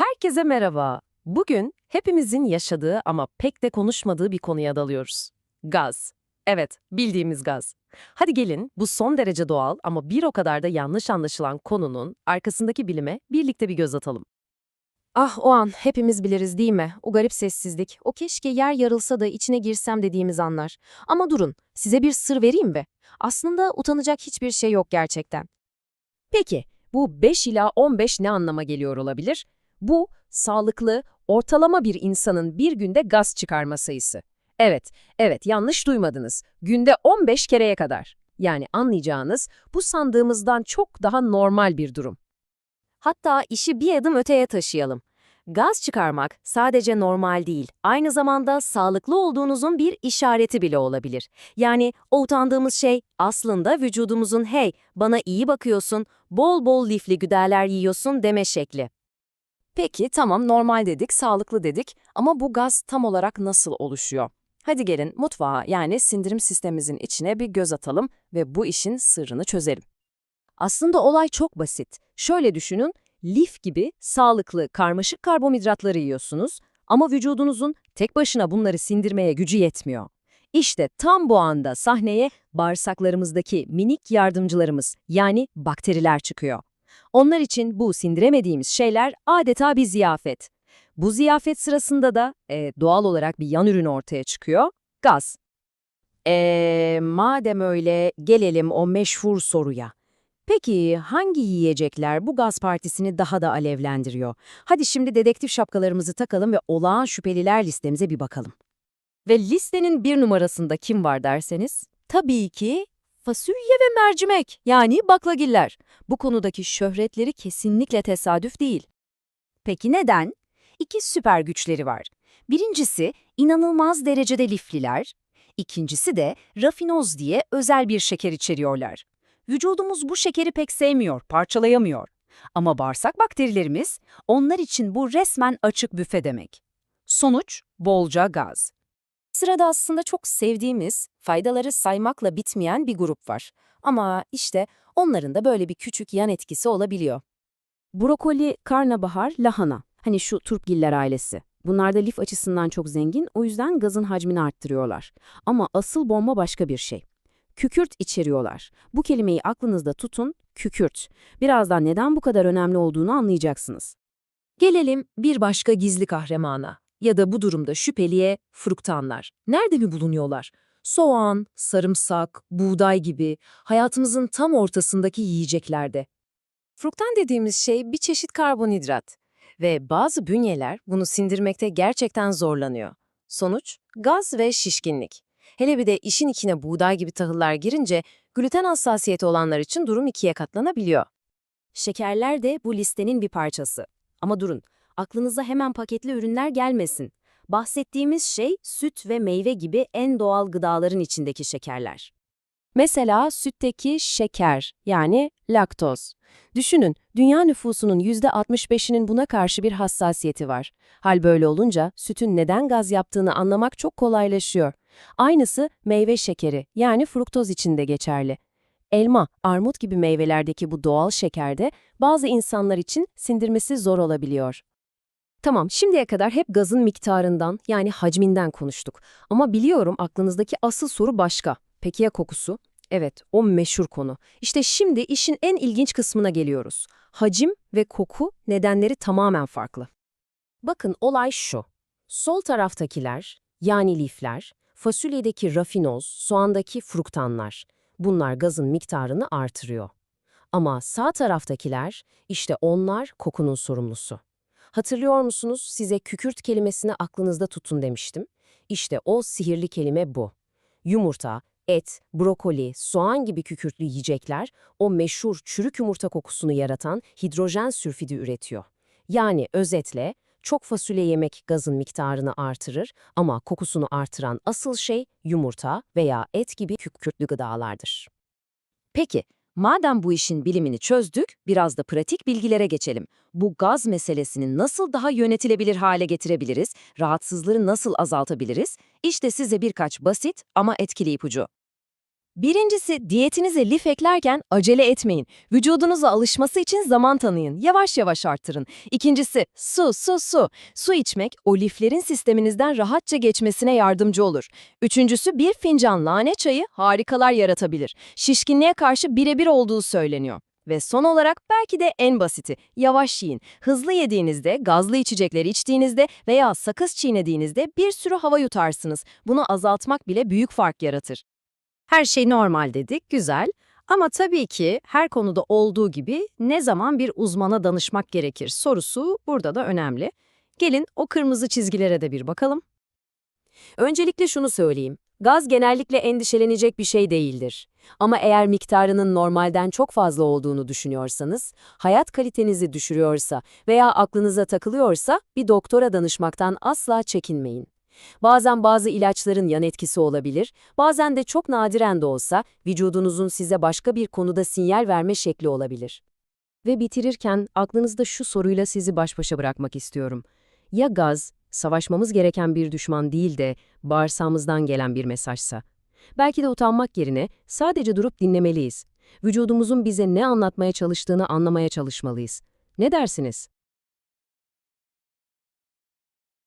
Herkese merhaba. Bugün hepimizin yaşadığı ama pek de konuşmadığı bir konuya dalıyoruz. Gaz. Evet, bildiğimiz gaz. Hadi gelin bu son derece doğal ama bir o kadar da yanlış anlaşılan konunun arkasındaki bilime birlikte bir göz atalım. Ah o an hepimiz biliriz değil mi? O garip sessizlik, o keşke yer yarılsa da içine girsem dediğimiz anlar. Ama durun, size bir sır vereyim mi? Aslında utanacak hiçbir şey yok gerçekten. Peki, bu 5 ila 15 ne anlama geliyor olabilir? Bu, sağlıklı, ortalama bir insanın bir günde gaz çıkarma sayısı. Evet, evet yanlış duymadınız. Günde 15 kereye kadar. Yani anlayacağınız bu sandığımızdan çok daha normal bir durum. Hatta işi bir adım öteye taşıyalım. Gaz çıkarmak sadece normal değil, aynı zamanda sağlıklı olduğunuzun bir işareti bile olabilir. Yani o utandığımız şey aslında vücudumuzun hey bana iyi bakıyorsun, bol bol lifli güdeler yiyorsun deme şekli. Peki tamam normal dedik, sağlıklı dedik ama bu gaz tam olarak nasıl oluşuyor? Hadi gelin mutfağa yani sindirim sistemimizin içine bir göz atalım ve bu işin sırrını çözelim. Aslında olay çok basit. Şöyle düşünün, lif gibi sağlıklı, karmaşık karbonhidratları yiyorsunuz ama vücudunuzun tek başına bunları sindirmeye gücü yetmiyor. İşte tam bu anda sahneye bağırsaklarımızdaki minik yardımcılarımız yani bakteriler çıkıyor. Onlar için bu sindiremediğimiz şeyler adeta bir ziyafet. Bu ziyafet sırasında da e, doğal olarak bir yan ürün ortaya çıkıyor, gaz. Eee madem öyle gelelim o meşhur soruya. Peki hangi yiyecekler bu gaz partisini daha da alevlendiriyor? Hadi şimdi dedektif şapkalarımızı takalım ve olağan şüpheliler listemize bir bakalım. Ve listenin bir numarasında kim var derseniz? Tabii ki fasulye ve mercimek yani baklagiller. Bu konudaki şöhretleri kesinlikle tesadüf değil. Peki neden? İki süper güçleri var. Birincisi inanılmaz derecede lifliler, ikincisi de rafinoz diye özel bir şeker içeriyorlar. Vücudumuz bu şekeri pek sevmiyor, parçalayamıyor. Ama bağırsak bakterilerimiz onlar için bu resmen açık büfe demek. Sonuç bolca gaz. Sırada aslında çok sevdiğimiz, faydaları saymakla bitmeyen bir grup var. Ama işte onların da böyle bir küçük yan etkisi olabiliyor. Brokoli, karnabahar, lahana. Hani şu turpgiller ailesi. Bunlar da lif açısından çok zengin, o yüzden gazın hacmini arttırıyorlar. Ama asıl bomba başka bir şey. Kükürt içeriyorlar. Bu kelimeyi aklınızda tutun, kükürt. Birazdan neden bu kadar önemli olduğunu anlayacaksınız. Gelelim bir başka gizli kahramana ya da bu durumda şüpheliye fruktanlar. Nerede mi bulunuyorlar? Soğan, sarımsak, buğday gibi hayatımızın tam ortasındaki yiyeceklerde. Fruktan dediğimiz şey bir çeşit karbonhidrat ve bazı bünyeler bunu sindirmekte gerçekten zorlanıyor. Sonuç gaz ve şişkinlik. Hele bir de işin içine buğday gibi tahıllar girince gluten hassasiyeti olanlar için durum ikiye katlanabiliyor. Şekerler de bu listenin bir parçası. Ama durun, aklınıza hemen paketli ürünler gelmesin. Bahsettiğimiz şey süt ve meyve gibi en doğal gıdaların içindeki şekerler. Mesela sütteki şeker yani laktoz. Düşünün, dünya nüfusunun %65'inin buna karşı bir hassasiyeti var. Hal böyle olunca sütün neden gaz yaptığını anlamak çok kolaylaşıyor. Aynısı meyve şekeri yani fruktoz için de geçerli. Elma, armut gibi meyvelerdeki bu doğal şekerde bazı insanlar için sindirmesi zor olabiliyor. Tamam, şimdiye kadar hep gazın miktarından yani hacminden konuştuk. Ama biliyorum aklınızdaki asıl soru başka. Peki ya kokusu? Evet, o meşhur konu. İşte şimdi işin en ilginç kısmına geliyoruz. Hacim ve koku nedenleri tamamen farklı. Bakın olay şu. Sol taraftakiler, yani lifler, fasulyedeki rafinoz, soğandaki fruktanlar. Bunlar gazın miktarını artırıyor. Ama sağ taraftakiler, işte onlar kokunun sorumlusu. Hatırlıyor musunuz size kükürt kelimesini aklınızda tutun demiştim. İşte o sihirli kelime bu. Yumurta, et, brokoli, soğan gibi kükürtlü yiyecekler o meşhur çürük yumurta kokusunu yaratan hidrojen sülfidi üretiyor. Yani özetle çok fasulye yemek gazın miktarını artırır ama kokusunu artıran asıl şey yumurta veya et gibi kükürtlü gıdalardır. Peki, madem bu işin bilimini çözdük, biraz da pratik bilgilere geçelim. Bu gaz meselesini nasıl daha yönetilebilir hale getirebiliriz, rahatsızlığı nasıl azaltabiliriz? İşte size birkaç basit ama etkili ipucu. Birincisi, diyetinize lif eklerken acele etmeyin. Vücudunuza alışması için zaman tanıyın. Yavaş yavaş arttırın. İkincisi, su, su, su. Su içmek, o liflerin sisteminizden rahatça geçmesine yardımcı olur. Üçüncüsü, bir fincan nane çayı harikalar yaratabilir. Şişkinliğe karşı birebir olduğu söyleniyor. Ve son olarak belki de en basiti, yavaş yiyin. Hızlı yediğinizde, gazlı içecekleri içtiğinizde veya sakız çiğnediğinizde bir sürü hava yutarsınız. Bunu azaltmak bile büyük fark yaratır. Her şey normal dedik, güzel. Ama tabii ki her konuda olduğu gibi ne zaman bir uzmana danışmak gerekir sorusu burada da önemli. Gelin o kırmızı çizgilere de bir bakalım. Öncelikle şunu söyleyeyim. Gaz genellikle endişelenecek bir şey değildir. Ama eğer miktarının normalden çok fazla olduğunu düşünüyorsanız, hayat kalitenizi düşürüyorsa veya aklınıza takılıyorsa bir doktora danışmaktan asla çekinmeyin. Bazen bazı ilaçların yan etkisi olabilir, bazen de çok nadiren de olsa vücudunuzun size başka bir konuda sinyal verme şekli olabilir. Ve bitirirken aklınızda şu soruyla sizi baş başa bırakmak istiyorum. Ya gaz, savaşmamız gereken bir düşman değil de bağırsağımızdan gelen bir mesajsa? Belki de utanmak yerine sadece durup dinlemeliyiz. Vücudumuzun bize ne anlatmaya çalıştığını anlamaya çalışmalıyız. Ne dersiniz?